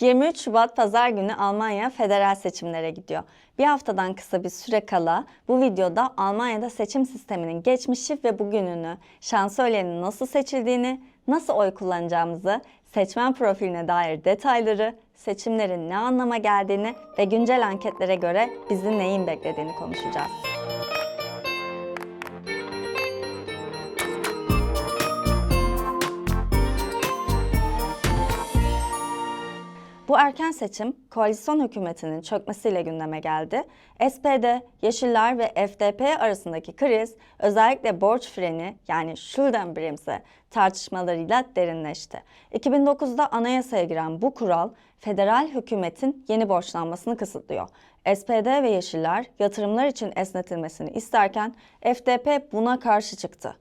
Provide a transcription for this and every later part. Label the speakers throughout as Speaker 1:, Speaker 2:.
Speaker 1: 23 Şubat Pazar günü Almanya federal seçimlere gidiyor. Bir haftadan kısa bir süre kala bu videoda Almanya'da seçim sisteminin geçmişi ve bugününü, şansölyenin nasıl seçildiğini, nasıl oy kullanacağımızı, seçmen profiline dair detayları, seçimlerin ne anlama geldiğini ve güncel anketlere göre bizi neyin beklediğini konuşacağız. Bu erken seçim koalisyon hükümetinin çökmesiyle gündeme geldi. SPD, Yeşiller ve FDP arasındaki kriz özellikle borç freni yani Schuldenbremse tartışmalarıyla derinleşti. 2009'da anayasaya giren bu kural federal hükümetin yeni borçlanmasını kısıtlıyor. SPD ve Yeşiller yatırımlar için esnetilmesini isterken FDP buna karşı çıktı.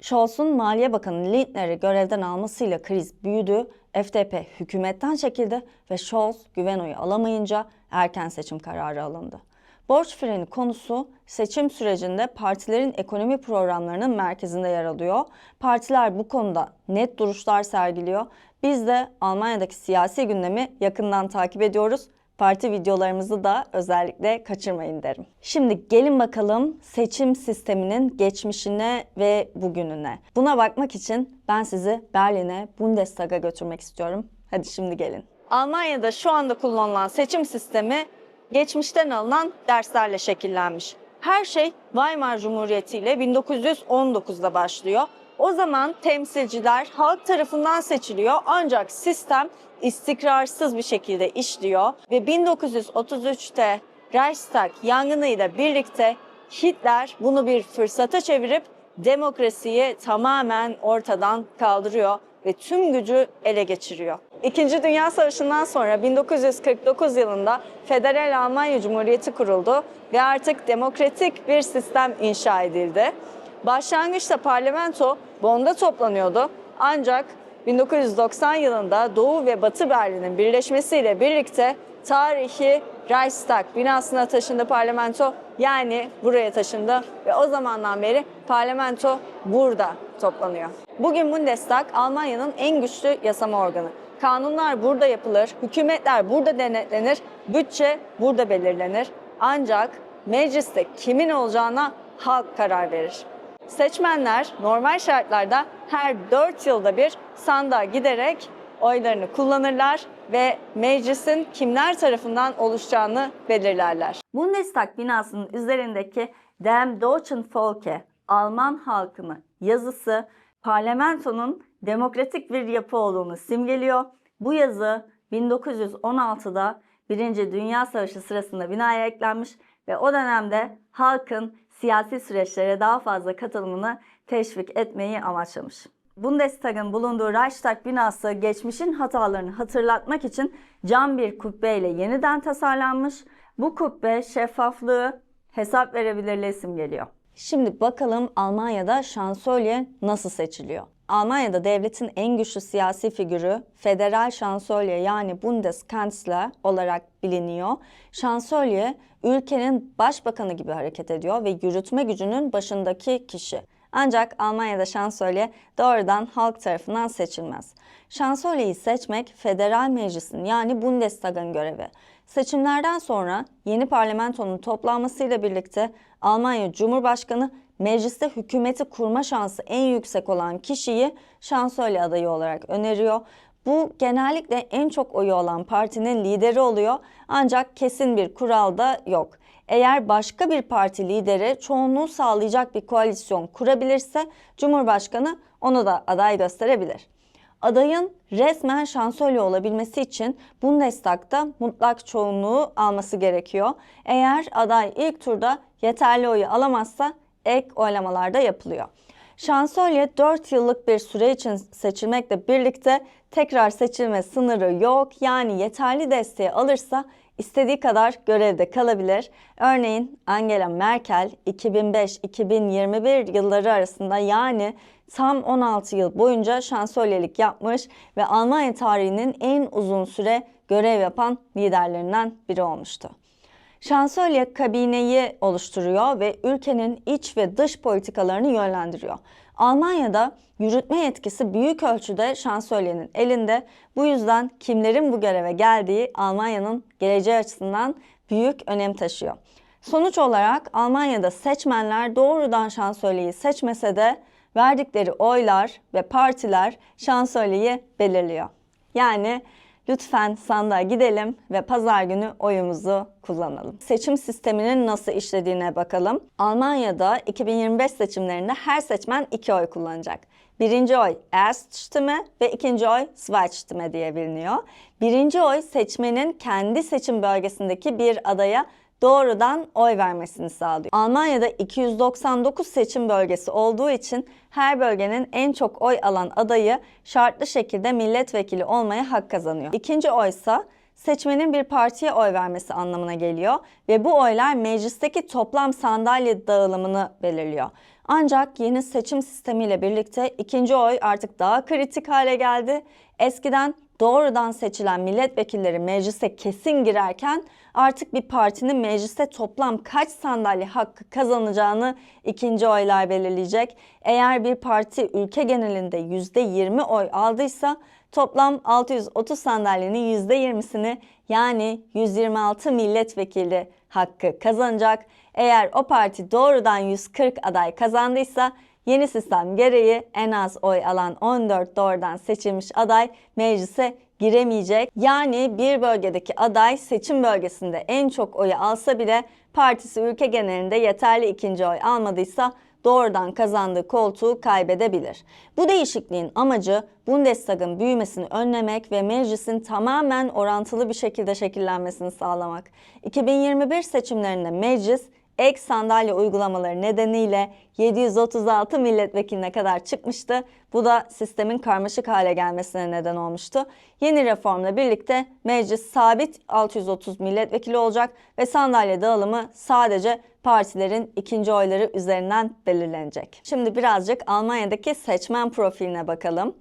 Speaker 1: Scholz'un Maliye Bakanı Lindner'i görevden almasıyla kriz büyüdü, FDP hükümetten çekildi ve Scholz güven oyu alamayınca erken seçim kararı alındı. Borç freni konusu seçim sürecinde partilerin ekonomi programlarının merkezinde yer alıyor. Partiler bu konuda net duruşlar sergiliyor. Biz de Almanya'daki siyasi gündemi yakından takip ediyoruz. Parti videolarımızı da özellikle kaçırmayın derim. Şimdi gelin bakalım seçim sisteminin geçmişine ve bugününe. Buna bakmak için ben sizi Berlin'e, Bundestag'a götürmek istiyorum. Hadi şimdi gelin. Almanya'da şu anda kullanılan seçim sistemi geçmişten alınan derslerle şekillenmiş. Her şey Weimar Cumhuriyeti ile 1919'da başlıyor. O zaman temsilciler halk tarafından seçiliyor ancak sistem istikrarsız bir şekilde işliyor ve 1933'te Reichstag yangınıyla birlikte Hitler bunu bir fırsata çevirip demokrasiyi tamamen ortadan kaldırıyor ve tüm gücü ele geçiriyor. İkinci Dünya Savaşı'ndan sonra 1949 yılında Federal Almanya Cumhuriyeti kuruldu ve artık demokratik bir sistem inşa edildi. Başlangıçta parlamento Bonn'da toplanıyordu ancak 1990 yılında Doğu ve Batı Berlin'in birleşmesiyle birlikte tarihi Reichstag binasına taşındı parlamento yani buraya taşındı ve o zamandan beri parlamento burada toplanıyor. Bugün Bundestag Almanya'nın en güçlü yasama organı. Kanunlar burada yapılır, hükümetler burada denetlenir, bütçe burada belirlenir. Ancak mecliste kimin olacağına halk karar verir. Seçmenler normal şartlarda her 4 yılda bir sandığa giderek oylarını kullanırlar ve meclisin kimler tarafından oluşacağını belirlerler. Bundestag binasının üzerindeki Dem Deutschen Volke, Alman halkını yazısı parlamentonun demokratik bir yapı olduğunu simgeliyor. Bu yazı 1916'da Birinci Dünya Savaşı sırasında binaya eklenmiş ve o dönemde halkın siyasi süreçlere daha fazla katılımını teşvik etmeyi amaçlamış. Bundestag'ın bulunduğu Reichstag binası geçmişin hatalarını hatırlatmak için cam bir kubbeyle yeniden tasarlanmış. Bu kubbe şeffaflığı, hesap verebilirliği simgeliyor. Şimdi bakalım Almanya'da şansölye nasıl seçiliyor? Almanya'da devletin en güçlü siyasi figürü federal şansölye yani Bundeskanzler olarak biliniyor. Şansölye ülkenin başbakanı gibi hareket ediyor ve yürütme gücünün başındaki kişi. Ancak Almanya'da şansölye doğrudan halk tarafından seçilmez. Şansölyeyi seçmek federal meclisin yani Bundestag'ın görevi. Seçimlerden sonra yeni parlamentonun toplanmasıyla birlikte Almanya Cumhurbaşkanı mecliste hükümeti kurma şansı en yüksek olan kişiyi şansölye adayı olarak öneriyor. Bu genellikle en çok oyu olan partinin lideri oluyor ancak kesin bir kural da yok. Eğer başka bir parti lideri çoğunluğu sağlayacak bir koalisyon kurabilirse Cumhurbaşkanı onu da aday gösterebilir. Adayın resmen şansölye olabilmesi için Bundestag'da mutlak çoğunluğu alması gerekiyor. Eğer aday ilk turda yeterli oyu alamazsa ek oylamalarda yapılıyor. Şansölye 4 yıllık bir süre için seçilmekle birlikte tekrar seçilme sınırı yok. Yani yeterli desteği alırsa istediği kadar görevde kalabilir. Örneğin Angela Merkel 2005-2021 yılları arasında yani tam 16 yıl boyunca şansölyelik yapmış ve Almanya tarihinin en uzun süre görev yapan liderlerinden biri olmuştu. Şansölye kabineyi oluşturuyor ve ülkenin iç ve dış politikalarını yönlendiriyor. Almanya'da yürütme yetkisi büyük ölçüde şansölyenin elinde. Bu yüzden kimlerin bu göreve geldiği Almanya'nın geleceği açısından büyük önem taşıyor. Sonuç olarak Almanya'da seçmenler doğrudan şansölyeyi seçmese de verdikleri oylar ve partiler şansölyeyi belirliyor. Yani lütfen sandığa gidelim ve pazar günü oyumuzu kullanalım. Seçim sisteminin nasıl işlediğine bakalım. Almanya'da 2025 seçimlerinde her seçmen iki oy kullanacak. Birinci oy Erststimme ve ikinci oy Zweitstimme diye biliniyor. Birinci oy seçmenin kendi seçim bölgesindeki bir adaya doğrudan oy vermesini sağlıyor. Almanya'da 299 seçim bölgesi olduğu için her bölgenin en çok oy alan adayı şartlı şekilde milletvekili olmaya hak kazanıyor. İkinci oysa seçmenin bir partiye oy vermesi anlamına geliyor ve bu oylar meclisteki toplam sandalye dağılımını belirliyor. Ancak yeni seçim sistemiyle birlikte ikinci oy artık daha kritik hale geldi. Eskiden doğrudan seçilen milletvekilleri meclise kesin girerken artık bir partinin mecliste toplam kaç sandalye hakkı kazanacağını ikinci oylar belirleyecek. Eğer bir parti ülke genelinde %20 oy aldıysa toplam 630 sandalyenin %20'sini yani 126 milletvekili hakkı kazanacak. Eğer o parti doğrudan 140 aday kazandıysa Yeni sistem gereği en az oy alan 14 doğrudan seçilmiş aday meclise giremeyecek. Yani bir bölgedeki aday seçim bölgesinde en çok oyu alsa bile partisi ülke genelinde yeterli ikinci oy almadıysa doğrudan kazandığı koltuğu kaybedebilir. Bu değişikliğin amacı Bundestag'ın büyümesini önlemek ve meclisin tamamen orantılı bir şekilde şekillenmesini sağlamak. 2021 seçimlerinde meclis ek sandalye uygulamaları nedeniyle 736 milletvekiline kadar çıkmıştı. Bu da sistemin karmaşık hale gelmesine neden olmuştu. Yeni reformla birlikte meclis sabit 630 milletvekili olacak ve sandalye dağılımı sadece partilerin ikinci oyları üzerinden belirlenecek. Şimdi birazcık Almanya'daki seçmen profiline bakalım.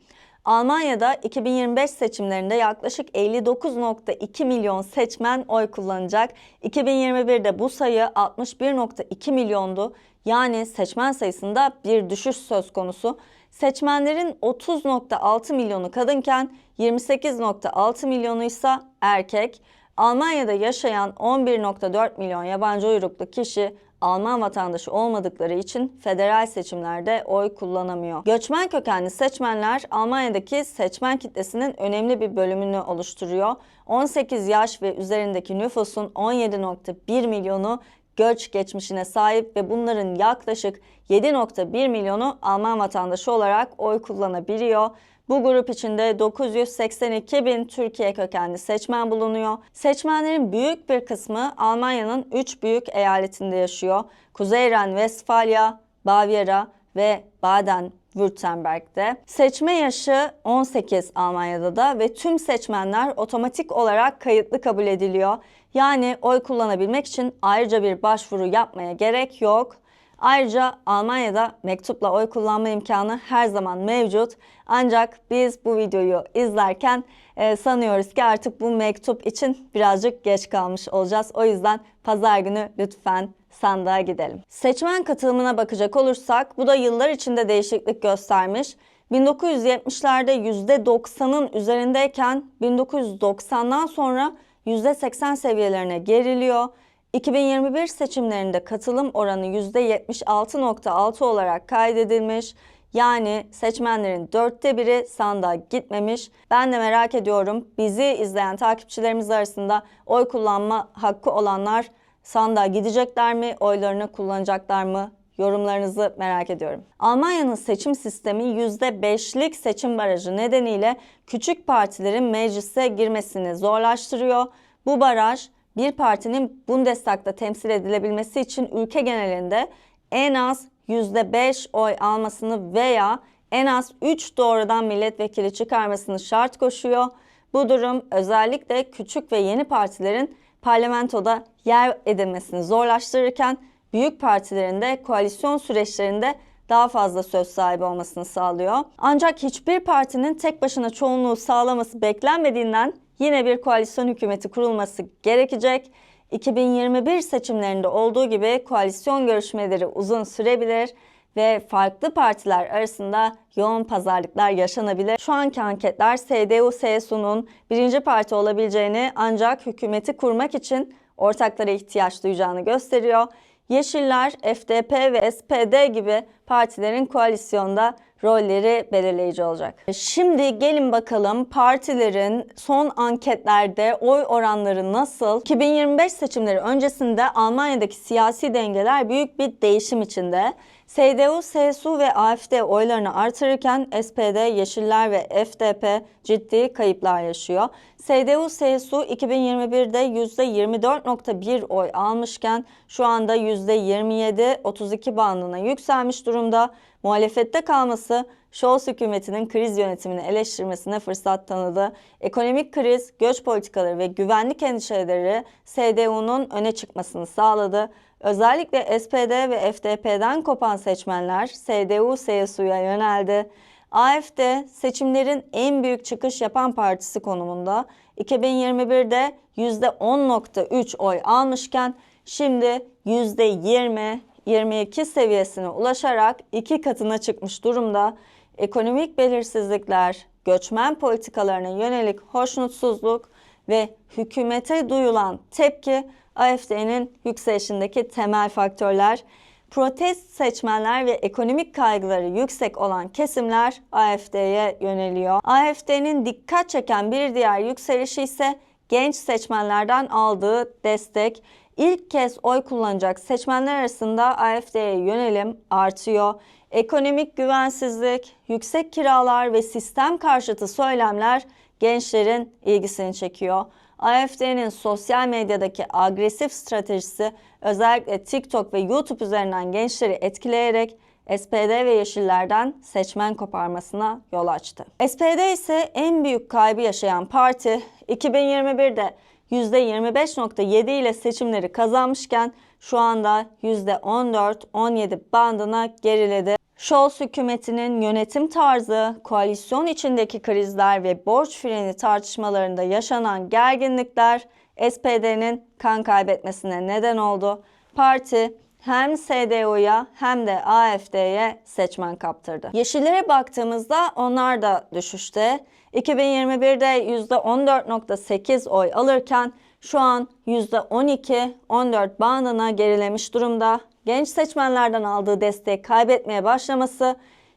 Speaker 1: Almanya'da 2025 seçimlerinde yaklaşık 59.2 milyon seçmen oy kullanacak. 2021'de bu sayı 61.2 milyondu. Yani seçmen sayısında bir düşüş söz konusu. Seçmenlerin 30.6 milyonu kadınken 28.6 milyonu ise erkek. Almanya'da yaşayan 11.4 milyon yabancı uyruklu kişi Alman vatandaşı olmadıkları için federal seçimlerde oy kullanamıyor. Göçmen kökenli seçmenler Almanya'daki seçmen kitlesinin önemli bir bölümünü oluşturuyor. 18 yaş ve üzerindeki nüfusun 17.1 milyonu göç geçmişine sahip ve bunların yaklaşık 7.1 milyonu Alman vatandaşı olarak oy kullanabiliyor. Bu grup içinde 982 bin Türkiye kökenli seçmen bulunuyor. Seçmenlerin büyük bir kısmı Almanya'nın 3 büyük eyaletinde yaşıyor. Kuzey Ren-Westfalya, Bavyera ve Baden-Württemberg'de. Seçme yaşı 18 Almanya'da da ve tüm seçmenler otomatik olarak kayıtlı kabul ediliyor. Yani oy kullanabilmek için ayrıca bir başvuru yapmaya gerek yok. Ayrıca Almanya'da mektupla oy kullanma imkanı her zaman mevcut. Ancak biz bu videoyu izlerken e, sanıyoruz ki artık bu mektup için birazcık geç kalmış olacağız. O yüzden pazar günü lütfen sandığa gidelim. Seçmen katılımına bakacak olursak bu da yıllar içinde değişiklik göstermiş. 1970'lerde %90'ın üzerindeyken 1990'dan sonra %80 seviyelerine geriliyor. 2021 seçimlerinde katılım oranı %76.6 olarak kaydedilmiş. Yani seçmenlerin dörtte biri sandığa gitmemiş. Ben de merak ediyorum bizi izleyen takipçilerimiz arasında oy kullanma hakkı olanlar sandığa gidecekler mi, oylarını kullanacaklar mı? Yorumlarınızı merak ediyorum. Almanya'nın seçim sistemi %5'lik seçim barajı nedeniyle küçük partilerin meclise girmesini zorlaştırıyor. Bu baraj bir partinin Bundestag'da temsil edilebilmesi için ülke genelinde en az %5 oy almasını veya en az 3 doğrudan milletvekili çıkarmasını şart koşuyor. Bu durum özellikle küçük ve yeni partilerin parlamentoda yer edinmesini zorlaştırırken büyük partilerin de koalisyon süreçlerinde daha fazla söz sahibi olmasını sağlıyor. Ancak hiçbir partinin tek başına çoğunluğu sağlaması beklenmediğinden yine bir koalisyon hükümeti kurulması gerekecek. 2021 seçimlerinde olduğu gibi koalisyon görüşmeleri uzun sürebilir ve farklı partiler arasında yoğun pazarlıklar yaşanabilir. Şu anki anketler CDU-CSU'nun birinci parti olabileceğini ancak hükümeti kurmak için ortaklara ihtiyaç duyacağını gösteriyor. Yeşiller, FDP ve SPD gibi partilerin koalisyonda rolleri belirleyici olacak. Şimdi gelin bakalım partilerin son anketlerde oy oranları nasıl? 2025 seçimleri öncesinde Almanya'daki siyasi dengeler büyük bir değişim içinde. CDU, CSU ve AfD oylarını artırırken SPD, Yeşiller ve FDP ciddi kayıplar yaşıyor. CDU, CSU 2021'de %24.1 oy almışken şu anda %27-32 bandına yükselmiş durumda. Muhalefette kalması Scholz hükümetinin kriz yönetimini eleştirmesine fırsat tanıdı. Ekonomik kriz, göç politikaları ve güvenlik endişeleri CDU'nun öne çıkmasını sağladı. Özellikle SPD ve FDP'den kopan seçmenler CDU-CSU'ya yöneldi. AfD seçimlerin en büyük çıkış yapan partisi konumunda 2021'de %10.3 oy almışken şimdi %20-22 seviyesine ulaşarak iki katına çıkmış durumda. Ekonomik belirsizlikler, göçmen politikalarına yönelik hoşnutsuzluk ve hükümete duyulan tepki AfD'nin yükselişindeki temel faktörler. Protest seçmenler ve ekonomik kaygıları yüksek olan kesimler AfD'ye yöneliyor. AfD'nin dikkat çeken bir diğer yükselişi ise genç seçmenlerden aldığı destek. İlk kez oy kullanacak seçmenler arasında AfD'ye yönelim artıyor. Ekonomik güvensizlik, yüksek kiralar ve sistem karşıtı söylemler gençlerin ilgisini çekiyor. AfD'nin sosyal medyadaki agresif stratejisi özellikle TikTok ve YouTube üzerinden gençleri etkileyerek SPD ve Yeşillerden seçmen koparmasına yol açtı. SPD ise en büyük kaybı yaşayan parti 2021'de %25.7 ile seçimleri kazanmışken şu anda %14-17 bandına geriledi. Scholz hükümetinin yönetim tarzı, koalisyon içindeki krizler ve borç freni tartışmalarında yaşanan gerginlikler SPD'nin kan kaybetmesine neden oldu. Parti hem CDU'ya hem de AfD'ye seçmen kaptırdı. Yeşillere baktığımızda onlar da düşüşte. 2021'de %14.8 oy alırken şu an %12-14 bandına gerilemiş durumda. Genç seçmenlerden aldığı desteği kaybetmeye başlaması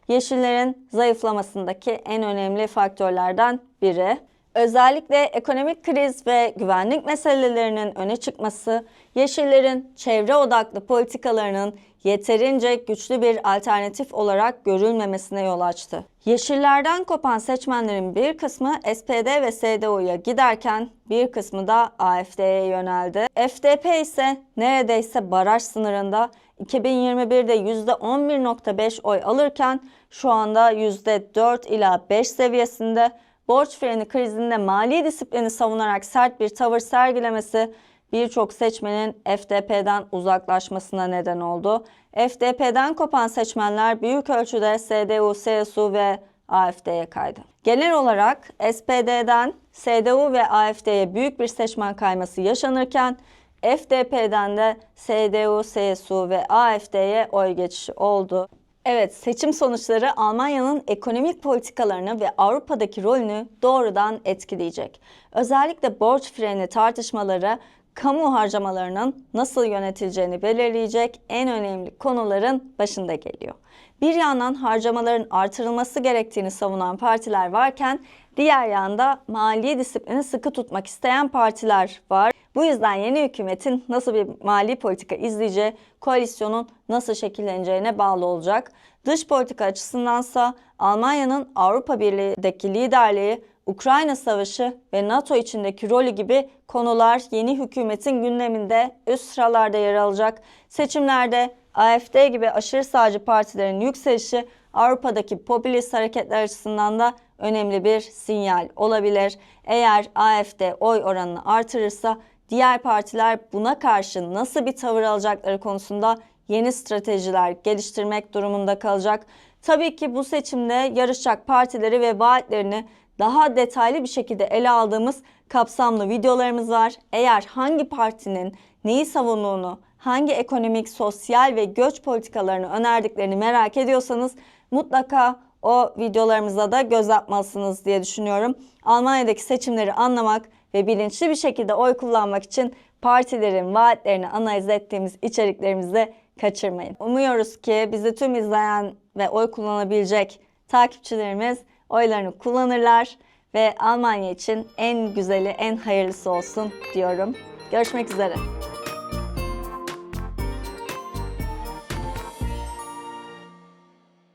Speaker 1: Yeşillerin zayıflamasındaki en önemli faktörlerden biri. Özellikle ekonomik kriz ve güvenlik meselelerinin öne çıkması, Yeşillerin çevre odaklı politikalarının yeterince güçlü bir alternatif olarak görülmemesine yol açtı. Yeşillerden kopan seçmenlerin bir kısmı SPD ve CDU'ya giderken bir kısmı da AfD'ye yöneldi. FDP ise neredeyse baraj sınırında 2021'de %11.5 oy alırken şu anda %4 ila 5 seviyesinde borç freni krizinde mali disiplini savunarak sert bir tavır sergilemesi birçok seçmenin FDP'den uzaklaşmasına neden oldu. FDP'den kopan seçmenler büyük ölçüde CDU, CSU ve AfD'ye kaydı. Genel olarak SPD'den CDU ve AfD'ye büyük bir seçmen kayması yaşanırken FDP'den de CDU, CSU ve AfD'ye oy geçişi oldu. Evet, seçim sonuçları Almanya'nın ekonomik politikalarını ve Avrupa'daki rolünü doğrudan etkileyecek. Özellikle borç freni tartışmaları kamu harcamalarının nasıl yönetileceğini belirleyecek en önemli konuların başında geliyor. Bir yandan harcamaların artırılması gerektiğini savunan partiler varken diğer yanda mali disiplini sıkı tutmak isteyen partiler var. Bu yüzden yeni hükümetin nasıl bir mali politika izleyeceği, koalisyonun nasıl şekilleneceğine bağlı olacak. Dış politika açısındansa Almanya'nın Avrupa Birliği'deki liderliği, Ukrayna Savaşı ve NATO içindeki rolü gibi konular yeni hükümetin gündeminde üst sıralarda yer alacak. Seçimlerde AfD gibi aşırı sağcı partilerin yükselişi Avrupa'daki popülist hareketler açısından da önemli bir sinyal olabilir. Eğer AfD oy oranını artırırsa diğer partiler buna karşı nasıl bir tavır alacakları konusunda yeni stratejiler geliştirmek durumunda kalacak. Tabii ki bu seçimde yarışacak partileri ve vaatlerini daha detaylı bir şekilde ele aldığımız kapsamlı videolarımız var. Eğer hangi partinin neyi savunduğunu, hangi ekonomik, sosyal ve göç politikalarını önerdiklerini merak ediyorsanız mutlaka o videolarımıza da göz atmalısınız diye düşünüyorum. Almanya'daki seçimleri anlamak ve bilinçli bir şekilde oy kullanmak için partilerin vaatlerini analiz ettiğimiz içeriklerimizi kaçırmayın. Umuyoruz ki bizi tüm izleyen ve oy kullanabilecek takipçilerimiz oylarını kullanırlar ve Almanya için en güzeli, en hayırlısı olsun diyorum. Görüşmek üzere.